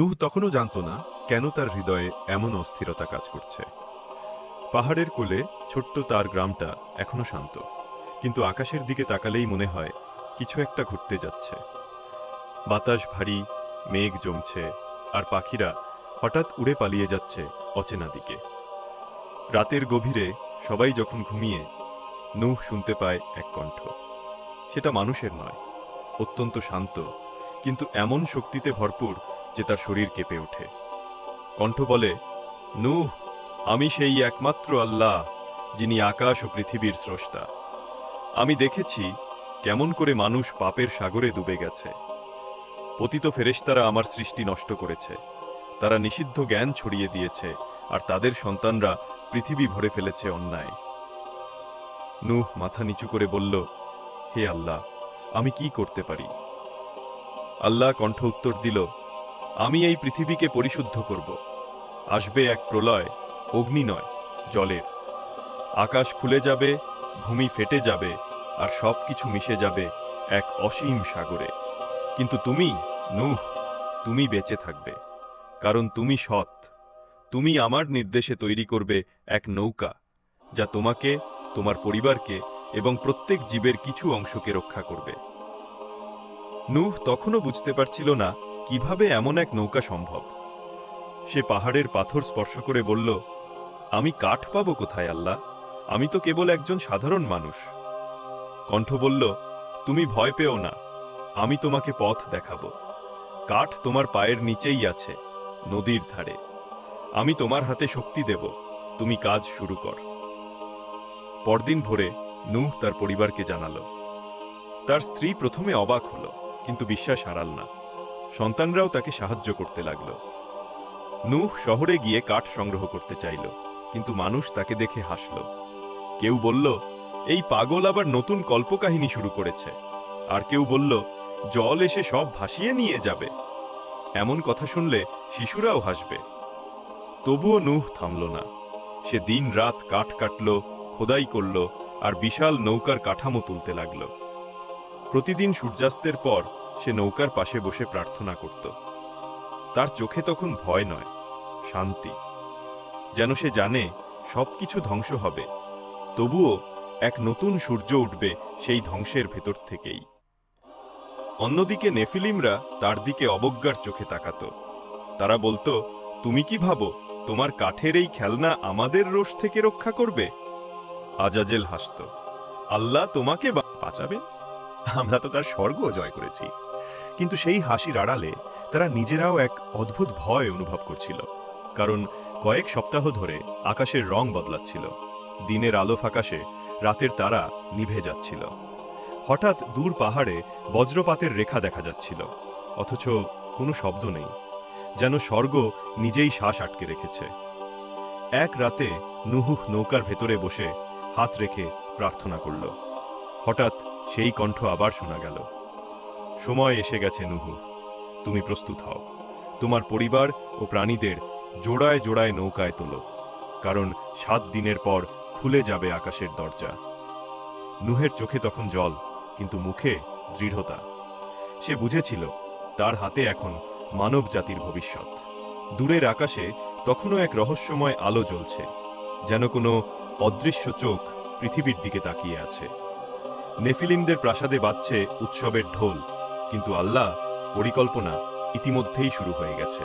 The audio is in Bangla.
নুহ তখনও জানত না কেন তার হৃদয়ে এমন অস্থিরতা কাজ করছে। পাহাড়ের কোলে ছোট্ট তার গ্রামটা এখনও শান্ত, কিন্তু আকাশের দিকে তাকালেই মনে হয় কিছু একটা ঘটতে যাচ্ছে। বাতাস ভারী, মেঘ জমছে, আর পাখিরা হঠাৎ উড়ে পালিয়ে যাচ্ছে অচেনা দিকে। রাতের গভীরে সবাই যখন ঘুমিয়ে, নুহ শুনতে পায় এক কণ্ঠ। সেটা মানুষের নয়, অত্যন্ত শান্ত, কিন্তু এমন শক্তিতে ভরপুর যে তার শরীর কেঁপে ওঠে। কণ্ঠ বলে, নূহ, আমি সেই একমাত্র আল্লাহ, যিনি আকাশ ও পৃথিবীর স্রষ্টা। আমি দেখেছি কেমন করে মানুষ পাপের সাগরে ডুবে গেছে। পতিত ফেরেশতারা আমার সৃষ্টি নষ্ট করেছে। তারা নিষিদ্ধ জ্ঞান ছড়িয়ে দিয়েছে, আর তাদের সন্তানরা পৃথিবী ভরে ফেলেছে অন্যায়। নূহ মাথা নিচু করে বলল, হে আল্লাহ, আমি কি করতে পারি? আল্লাহ কণ্ঠ উত্তর দিল আমি এই পৃথিবীকে পরিশুদ্ধ করব। আসবে এক প্রলয়, অগ্নি নয়, জলের। আকাশ খুলে যাবে, ভূমি ফেটে যাবে, আর সব কিছু মিশে যাবে এক অসীম সাগরে। কিন্তু তুমি, নূহ, তুমি বেঁচে থাকবে, কারণ তুমি সৎ। তুমি আমার নির্দেশে তৈরি করবে এক নৌকা, যা তোমাকে, তোমার পরিবারকে এবং প্রত্যেক জীবের কিছু অংশকে রক্ষা করবে। নুহ তখনও বুঝতে পারছিল না কীভাবে এমন এক নৌকা সম্ভব? সে পাহাড়ের পাথর স্পর্শ করে বলল, আমি কাঠ পাব কোথায় আল্লাহ? আমি তো কেবল একজন সাধারণ মানুষ। কণ্ঠ বলল, তুমি ভয় পেও না, আমি তোমাকে পথ দেখাবো। কাঠ তোমার পায়ের নিচেই আছে, নদীর ধারে। আমি তোমার হাতে শক্তি দেব, তুমি কাজ শুরু কর। পরদিন ভোরে নূহ তার পরিবারকে জানালো। তার স্ত্রী প্রথমে অবাক হলো, কিন্তু বিশ্বাস হারাল না। সন্তানরাও তাকে সাহায্য করতে লাগল। নূহ শহরে গিয়ে কাঠ সংগ্রহ করতে চাইল, কিন্তু মানুষ তাকে দেখে হাসল। কেউ বলল, এই পাগল আবার নতুন কল্পকাহিনী শুরু করেছে। আর কেউ বলল, জল এসে সব ভাসিয়ে নিয়ে যাবে। এমন কথা শুনলে শিশুরাও হাসবে। তবুও নূহ থামল না। সে দিন রাত কাঠ কাটল, খোদাই করল, আর বিশাল নৌকার কাঠামো তুলতে লাগল। প্রতিদিন সূর্যাস্তের পর সে নৌকার পাশে বসে প্রার্থনা করত। তার চোখে তখন ভয় নয়, শান্তি। যেন সে জানে সবকিছু ধ্বংস হবে, তবুও এক নতুন সূর্য উঠবে সেই ধ্বংসের ভেতর থেকেই। অন্যদিকে নেফিলিমরা তার দিকে অবজ্ঞার চোখে তাকাত। তারা বলতো, তুমি কি ভাবো, তোমার কাঠের এই খেলনা আমাদের রোষ থেকে রক্ষা করবে? আজাজেল হাসত, আল্লাহ তোমাকে বা- বাঁচাবেন আমরা তো তার স্বর্গ জয় করেছি। কিন্তু সেই হাসির আড়ালে তারা নিজেরাও এক অদ্ভুত ভয় অনুভব করছিল, কারণ কয়েক সপ্তাহ ধরে আকাশের রং বদলাচ্ছিল, দিনের আলো ফাকাশে রাতের তারা নিভে যাচ্ছিল। হঠাৎ দূর পাহাড়ে বজ্রপাতের রেখা দেখা যাচ্ছিল, অথচ কোনো শব্দ নেই, যেন স্বর্গ নিজেই শ্বাস আটকে রেখেছে। এক রাতে নুহুহ নৌকার ভেতরে বসে হাত রেখে প্রার্থনা করল। হঠাৎ সেই কণ্ঠ আবার শোনা গেল। সময় এসে গেছে নুহু। তুমি প্রস্তুত হও। তোমার পরিবার ও প্রাণীদের জোড়ায় জোড়ায় নৌকায় তোলো, কারণ সাত দিনের পর খুলে যাবে আকাশের দরজা। নুহের চোখে তখন জল, কিন্তু মুখে দৃঢ়তা। সে বুঝেছিল, তার হাতে এখন মানব জাতির ভবিষ্যৎ। দূরের আকাশে তখনও এক রহস্যময় আলো জ্বলছে, যেন কোনো অদৃশ্য চোখ পৃথিবীর দিকে তাকিয়ে আছে। নেফিলিমদের প্রাসাদে বাজছে উৎসবের ঢোল কিন্তু আল্লাহ পরিকল্পনা ইতিমধ্যেই শুরু হয়ে গেছে।